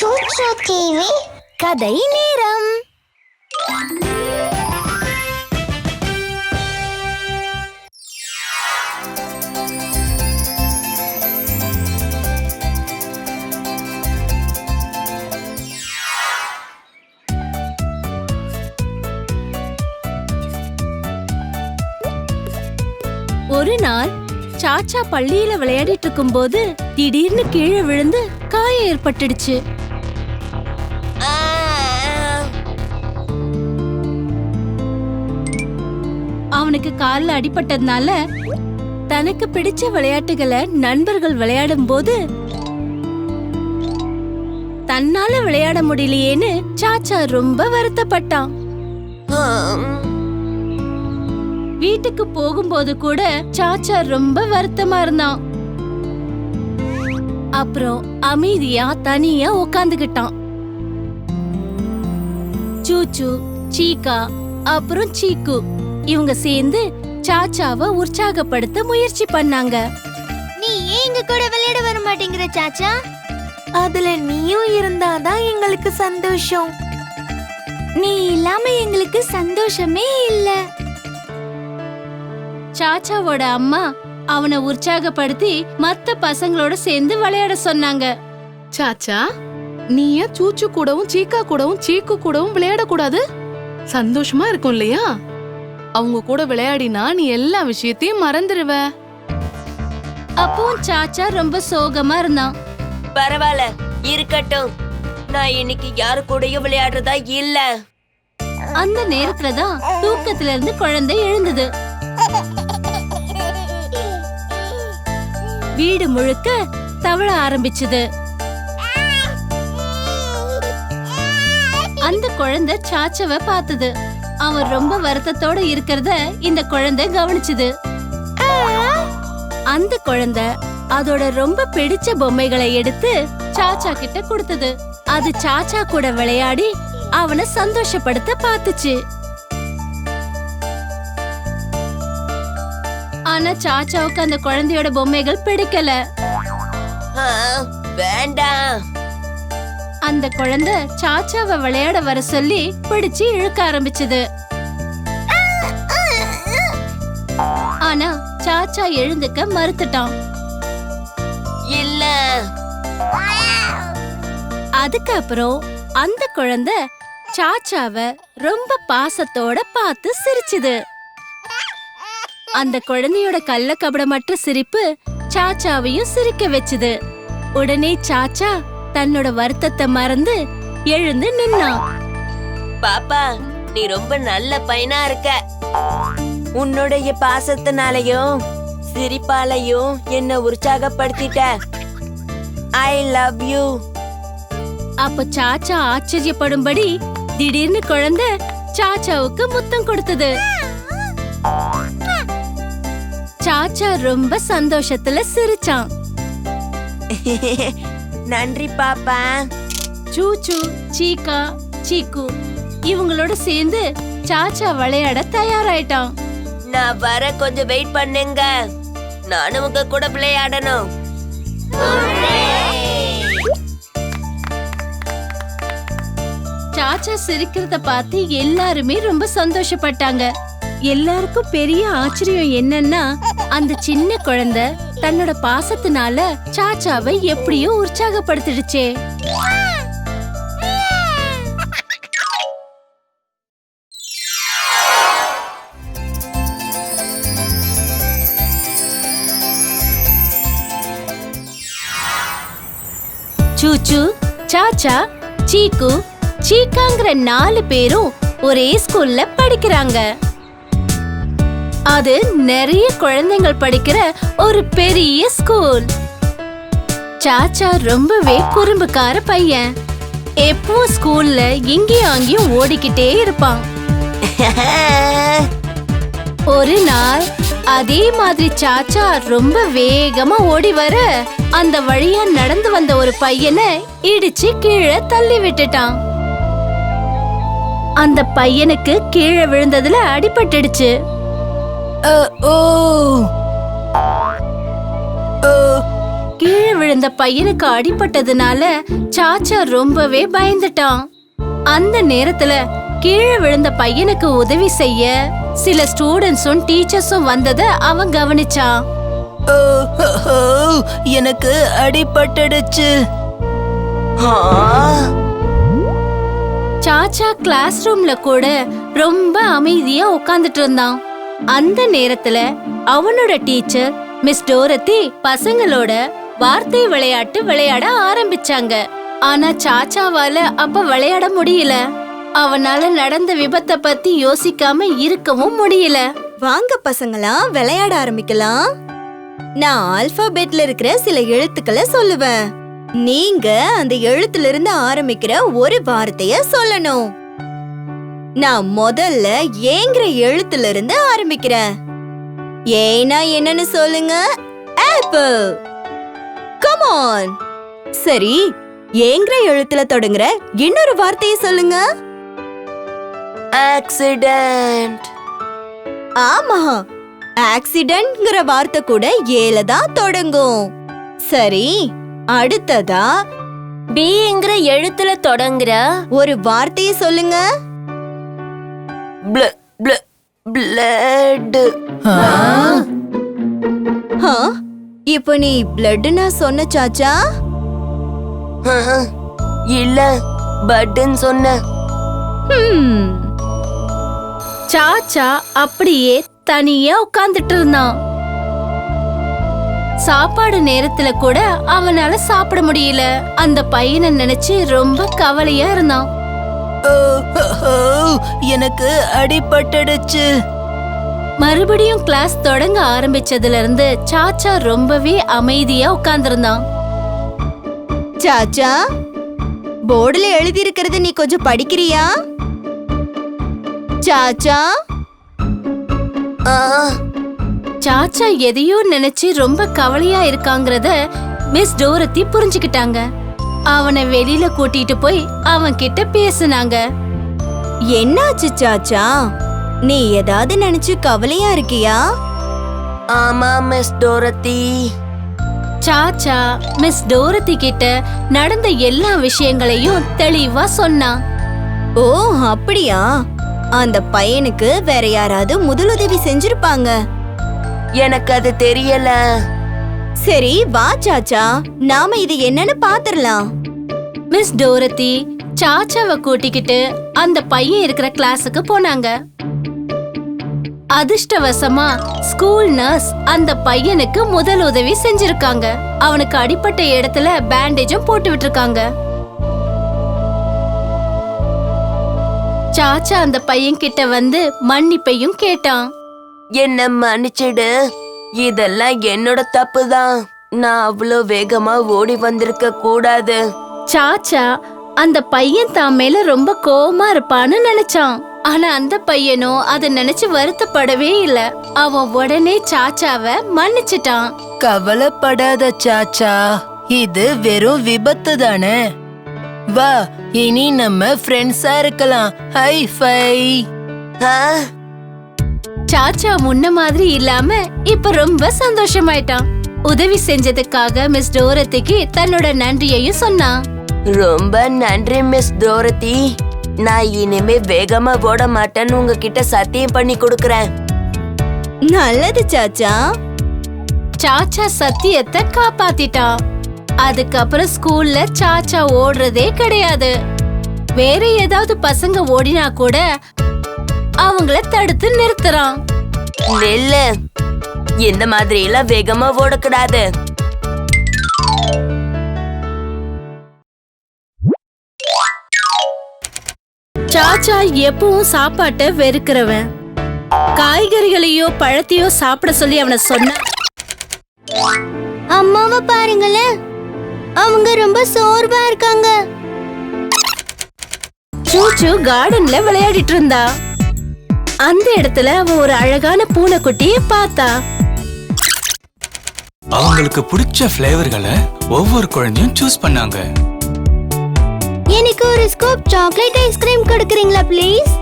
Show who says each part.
Speaker 1: சூச்சு TV
Speaker 2: கதை நேரம். ஒரு நாள் சாச்சா பள்ளியில விளையாடிட்டு இருக்கும்போது திடீர்னு கீழே விழுந்து காயம் ஏற்பட்டுடுச்சு. அவனுக்கு கால்ல அடிபட்டதுனால தனக்கு பிடிச்ச விளையாட்டுகளை நண்பர்கள் விளையாடும் போது தன்னால விளையாட முடியலையேன்னு சாச்சா ரொம்ப வருத்தப்பட்டான். வீட்டுக்கு போகும்போது கூட சாச்சா ரொம்ப வருத்தமா இருந்தான். அப்புறம் அமைதியா தனியா உக்காந்துகிட்டான் சூச்சு சீக்கா அப்புறம் சீக்கு. இவங்க சேர்ந்து சாச்சாவை உற்சாகப்படுத்த முயற்சி பண்ணாங்க.
Speaker 1: நீ ஏன் எங்க கூட விளையாட வர மாட்டேங்கிற சாச்சா?
Speaker 2: அதுல நீயும் இருந்தாதான் எங்களுக்கு சந்தோஷம்.
Speaker 1: நீ இல்லாம எங்களுக்கு சந்தோஷமே இல்ல.
Speaker 2: சாச்சாவோட அம்மா அவனை உற்சாகப்படுத்தி மத்த பசங்களோட சேர்ந்து விளையாட சொன்னாங்க.
Speaker 3: சாச்சா நீ ஏன் சூச்சு கூடவும் சீக்கா கூடவும் சீக்கு கூடவும் விளையாடக்கூடாது. சந்தோஷமா இருக்கும் இல்லையா? அவங்க கூட விளையாடினா நீ எல்லா விஷயத்தையும் மறந்துடுவ
Speaker 2: அப்பவும் சாச்சா ரொம்ப சோகமா இருந்தான்.
Speaker 4: பரவாயில்ல இருக்கட்டும். நான் இன்னைக்கு யாரு கூடயும் விளையாடுறதா இல்ல.
Speaker 2: அந்த நேரத்துல தான் தூக்கத்துல இருந்து குழந்தை எழுந்தது. வீடு முழுக்க தவழ ஆரம்பிச்சது. அந்த குழந்தை சாச்சவ பார்த்தது. அவன் ரொம்ப வருத்தத்தோட இருக்கிறத இந்த குழந்தை கவனிச்சது. அந்த குழந்தை அதோட ரொம்ப பிடிச்ச பொம்மைகளை எடுத்து சாச்சா கிட்ட கொடுத்தது. அது சாச்சா கூட விளையாடி அவனை சந்தோஷப்படுத்த பார்த்துச்சு. ஆனா சாச்சாவுக்கு அந்த குழந்தையோட பொம்மைகள் பிடிக்கல. அந்த குழந்தை சாச்சாவை விளையாட வர சொல்லி பிடிச்சு இழுக்க ஆரம்பிச்சது. ஆனா சாச்சா எழுந்துக்க மறுத்துட்டான்.
Speaker 4: இல்ல.
Speaker 2: அதுக்கப்புறம் அந்த குழந்தை சாச்சாவ ரொம்ப பாசத்தோட பார்த்து சிரிச்சுது. அந்த குழந்தையோட கள்ள கபடமற்ற சிரிப்பு சாச்சாவையும் சிரிக்க வச்சுது. உடனே சாச்சா தன்னோட வருத்தத்தை மறந்து எழுந்து நின்னான்
Speaker 4: பாப்பா நீ ரொம்ப நல்ல பையனா இருக்க. உன்னுடைய பாசத்தினாலையும் சிரிப்பாலையும் என்ன உற்சாகப்படுத்திட்ட. ஐ லவ் யூ
Speaker 2: அப்ப சாச்சா ஆச்சரியப்படும்படி திடீர்னு குழந்தை சாச்சாவுக்கு முத்தம் கொடுத்தது. சாச்சா ரொம்ப சந்தோஷத்துல சிரிச்சான்.
Speaker 4: நன்றி பாப்பா.
Speaker 2: சூச்சு சீக்கா சீக்கு. இவங்களோட சேர்ந்து சாச்சா விளையாட தயாராயிட்டான்.
Speaker 4: நான் வர கொஞ்சம் வெயிட் பண்ணுங்க. நானும் உங்க கூட விளையாடணும்.
Speaker 2: சாச்சா சிரிக்கிறத பார்த்து எல்லாருமே ரொம்ப சந்தோஷப்பட்டாங்க. எல்லாருக்கும் பெரிய ஆச்சரியம் என்னன்னா அந்த சின்ன குழந்தை தன்னோட பாசத்தினால சாச்சாவை எப்படியோ உற்சாகப்படுத்திடுச்சே. சூச்சு சாச்சா சீக்கு சீக்காங்கிற நாலு பேரும் ஒரே ஸ்கூல்ல படிக்கிறாங்க. அது நிறைய குழந்தைகள் படிக்கிற ஒரு பெரிய ஸ்கூல் சாச்சா ரொம்பவே குறும்புக்கார பையன். எப்பவும் ஸ்கூல்ல இங்கேயும் அங்கேயும் ஓடிக்கிட்டே இருப்பான். ஒரு நாள் அதே மாதிரி சாச்சா ரொம்ப வேகமா ஓடி வர அந்த வழியா நடந்து வந்த ஒரு பையனை இடிச்சு கீழே தள்ளி விட்டுட்டான். அந்த பையனுக்கு கீழே விழுந்ததுல அடிபட்டுடுச்சு. கீழே விழுந்த பையனுக்கு அடிபட்டதுனால சாச்சா ரொம்பவே பயந்துட்டான். அந்த நேரத்துல கீழே விழுந்த பையனுக்கு உதவி செய்ய சில ஸ்டூடெண்ட்ஸும் டீச்சர்ஸும் வந்தத அவன் கவனிச்சான்.
Speaker 5: எனக்கு அடிபட்டுடுச்சு.
Speaker 2: சாச்சா கிளாஸ் ரூம்ல கூட ரொம்ப அமைதியா உட்கார்ந்துட்டு இருந்தான். அந்த நேரத்துல அவனோட டீச்சர் மிஸ் டோரத்தி பசங்களோட வார்த்தை விளையாட்டு விளையாட ஆரம்பிச்சாங்க. ஆனா சாச்சாவால அப்ப விளையாட முடியல. அவனால நடந்த விபத்தை பத்தி யோசிக்காம இருக்கவும் முடியல.
Speaker 1: வாங்க பசங்களா விளையாட ஆரம்பிக்கலாம். நான் ஆல்பாபெட்ல இருக்கிற சில எழுத்துக்களை சொல்லுவேன். நீங்க அந்த எழுத்துல இருந்து ஆரம்பிக்கிற ஒரு வார்த்தைய சொல்லணும். நான் முதல்ல ஏங்கிற எழுத்துல இருந்து ஆரம்பிக்கிறேன். ஏனா என்னன்னு சொல்லுங்க? ஆப்பிள் கம் ஆன் சரி ஏங்கிற எழுத்துல தொடங்குற இன்னொரு வார்த்தையை சொல்லுங்க.
Speaker 4: ஆக்சிடென்ட்
Speaker 1: ஆமா ஆக்சிடென்ட்ங்கிற வார்த்தை கூட ஏல தான் தொடங்கும். சரி அடுத்ததா.
Speaker 4: பிங்கிற எழுத்துல தொடங்குற
Speaker 1: ஒரு வார்த்தையை சொல்லுங்க.
Speaker 4: பிள பிள பிளட்
Speaker 1: ஆ, இப்போ நீ பிளட்னா சொன்ன சாச்சா?
Speaker 4: இல்ல பட்டுன்னு சொன்ன.
Speaker 1: ஹம்,
Speaker 2: சாச்சா அப்படியே தனியா உட்கார்ந்துட்டு இருந்தான். சாப்பாடு நேரத்துல கூட அவனால சாப்பிட முடியல. அந்த பையனை நினைச்சு ரொம்ப கவலையா இருந்தான்.
Speaker 5: எனக்கு அடிபட்டுடுச்சு.
Speaker 2: மறுபடியும் கிளாஸ் தொடங்க ஆரம்பிச்சதுல இருந்து சாச்சா ரொம்பவே அமைதியா உட்கார்ந்திருந்தான்.
Speaker 1: சாச்சா போர்டுல எழுதி இருக்கிறது நீ கொஞ்சம் படிக்கிறியா? சாச்சா?
Speaker 4: ஆ,
Speaker 2: சாச்சா எதையோ நினைச்சு ரொம்ப கவலையா இருக்காங்கறத மிஸ் டோரத்தி புரிஞ்சுக்கிட்டாங்க. அவனை வெளியில கூட்டிட்டு போய் அவன் கிட்ட பேசுனாங்க.
Speaker 1: என்னாச்சு சாச்சா? நீ ஏதாவது நினைச்சு கவலையா இருக்கியா?
Speaker 4: ஆமா மிஸ் டோரத்தி.
Speaker 2: சாச்சா மிஸ் டோரத்தி கிட்ட நடந்த எல்லா விஷயங்களையும் தெளிவா சொன்னான்
Speaker 1: ஓ அப்படியா? அந்த பையனுக்கு வேற யாராவது முதலுதவி செஞ்சிருப்பாங்க.
Speaker 4: எனக்கு அது தெரியல.
Speaker 1: சரி வா சாச்சா. நாம இது என்னன்னு பாத்திரலாம்.
Speaker 2: மிஸ் டோரத்தி சாச்சாவை கூட்டிக்கிட்டு அந்த பையன் இருக்கிற கிளாஸுக்கு போனாங்க. அதிர்ஷ்டவசமா ஸ்கூல் நர்ஸ் அந்த பையனுக்கு முதல் உதவி செஞ்சிருக்காங்க. அவனுக்கு அடிப்பட்ட இடத்துல பேண்டேஜும் போட்டு விட்டுருக்காங்க. சாச்சா அந்த பையன் கிட்ட வந்து மன்னிப்பையும் கேட்டான்.
Speaker 4: என்ன மன்னிச்சிடு? இதெல்லாம் என்னோட தப்பு தான் நான் அவ்வளோ வேகமா ஓடி வந்திருக்க கூடாது.
Speaker 2: சாச்சா அந்த பையன் தான் மேல ரொம்ப கோவமா இருப்பான்னு நினைச்சான். ஆனா அந்த பையனும் அதை நினைச்சு வருத்தப்படவே இல்ல. அவன் உடனே சாச்சாவை மன்னிச்சிட்டான்.
Speaker 5: கவலைப்படாத சாச்சா இது வெறும் விபத்து தானே. வா இனி நம்ம ஃப்ரெண்ட்ஸா இருக்கலாம். ஹை ஃபை
Speaker 4: ஆ,
Speaker 2: சாச்சா முன்ன மாதிரி இல்லாம இப்ப ரொம்ப சந்தோஷமாயிட்டான். உதவி செஞ்சதுக்காக மிஸ் டோரத்திக்கு தன்னோட நன்றியையும் சொன்னான்.
Speaker 4: ரொம்ப நன்றி மிஸ் டோரத்தி. நான் இனிமே வேகமா ஓட மாட்டேன்னு உங்ககிட்ட சத்தியம் பண்ணி கொடுக்கறேன்.
Speaker 1: நல்லது சாச்சா.
Speaker 2: சாச்சா சத்தியத்தை காப்பாத்திட்டான். அதுக்கப்புறம் ஸ்கூல்ல சாச்சா ஓடுறதே கிடையாது. வேற ஏதாவது பசங்க ஓடினா கூட அவங்கள தடுத்து நிறுத்துறான்.
Speaker 4: நெல்லு. இந்த மாதிரி எல்லாம் வேகமா ஓடக்கூடாது.
Speaker 2: சாச்சா எப்பவும் சாப்பாட்டை வெறுக்கிறவன். காய்கறிகளையோ பழத்தையோ சாப்பிட சொல்லி அவனை சொன்ன.
Speaker 1: அம்மாவை பாருங்களேன். அவங்க ரொம்ப சோர்வா இருக்காங்க.
Speaker 2: சூச்சு கார்டன்ல விளையாடிட்டு இருந்தா. அந்த இடத்துல அவ ஒரு அழகான பூனைக்குட்டிய பார்த்தா.
Speaker 6: அவங்களுக்கு பிடிச்ச ஃப்ளேவர்களை ஒவ்வொரு குழந்தையும் சூஸ் பண்ணாங்க.
Speaker 1: எனக்கு ஒரு ஸ்கூப் சாக்லேட் ஐஸ்கிரீம் கொடுக்குறீங்களா ப்ளீஸ்